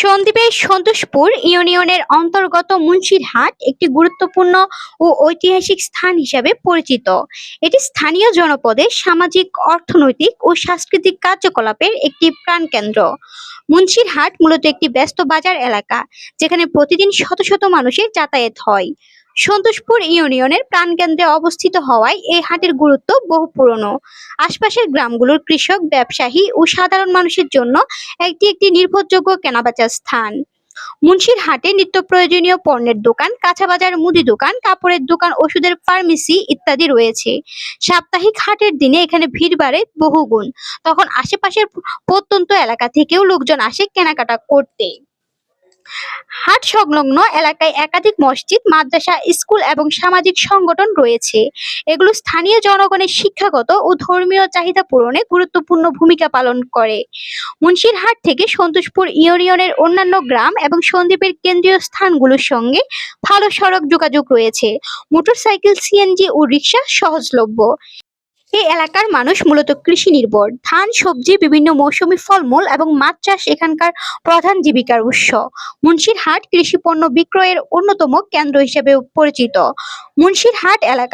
সন্দ্বীপের সন্তোষপুর ইউনিয়নের অন্তর্গত মুন্সিরহাট একটি গুরুত্বপূর্ণ ও ঐতিহাসিক স্থান হিসাবে পরিচিত। এটি স্থানীয় জনপদের সামাজিক, অর্থনৈতিক ও সাংস্কৃতিক কার্যকলাপের একটি প্রাণকেন্দ্র। মুন্সিরহাট মূলত একটি ব্যস্ত বাজার এলাকা, যেখানে প্রতিদিন শত শত মানুষের যাতায়াত হয়। সন্তোষপুর ইউনিয়নের প্রাণকেন্দ্রে অবস্থিত হওয়ায় এই হাটের গুরুত্ব বহু পুরনো। আশপাশের গ্রামগুলোর কৃষক, ব্যবসায়ী ও সাধারণ মানুষের জন্য একটি একটি নির্ভরযোগ্য কেনাবেচার স্থান। মুন্সির হাটে নিত্য প্রয়োজনীয় পণ্যের দোকান, কাঁচা বাজার, মুদি দোকান, কাপড়ের দোকান, ওষুধের ফার্মেসি ইত্যাদি রয়েছে। সাপ্তাহিক হাটের দিনে এখানে ভিড় বাড়ে বহুগুণ। তখন আশেপাশের প্রত্যন্ত এলাকা থেকেও লোকজন আসে কেনাকাটা করতে। হাট সংলগ্ন এলাকায় একাধিক মসজিদ, মাদ্রাসা, স্কুল এবং সামাজিক সংগঠন রয়েছে। এগুলো স্থানীয় জনগণের শিক্ষাগত ও ধর্মীয় চাহিদা পূরণে গুরুত্বপূর্ণ ভূমিকা পালন করে। মুন্সিরহাট থেকে সন্তোষপুর ইউনিয়নের অন্যান্য গ্রাম এবং সন্দ্বীপের কেন্দ্রীয় স্থানগুলোর সঙ্গে ভালো সড়ক যোগাযোগ রয়েছে। মোটরসাইকেল, সিএনজি ও রিক্সা সহজলভ্য। এই এলাকার মানুষ মূলত কৃষি নির্ভর। ধান, সবজি, বিভিন্ন মৌসুমী ফলমূল এবং মাছ চাষ এখানকার প্রধান জীবিকার উৎস। মুন্সিরহাট কৃষি পণ্য বিক্রয়ের অন্যতম কেন্দ্র হিসেবে পরিচিত। মুন্সিরহাট এলাকার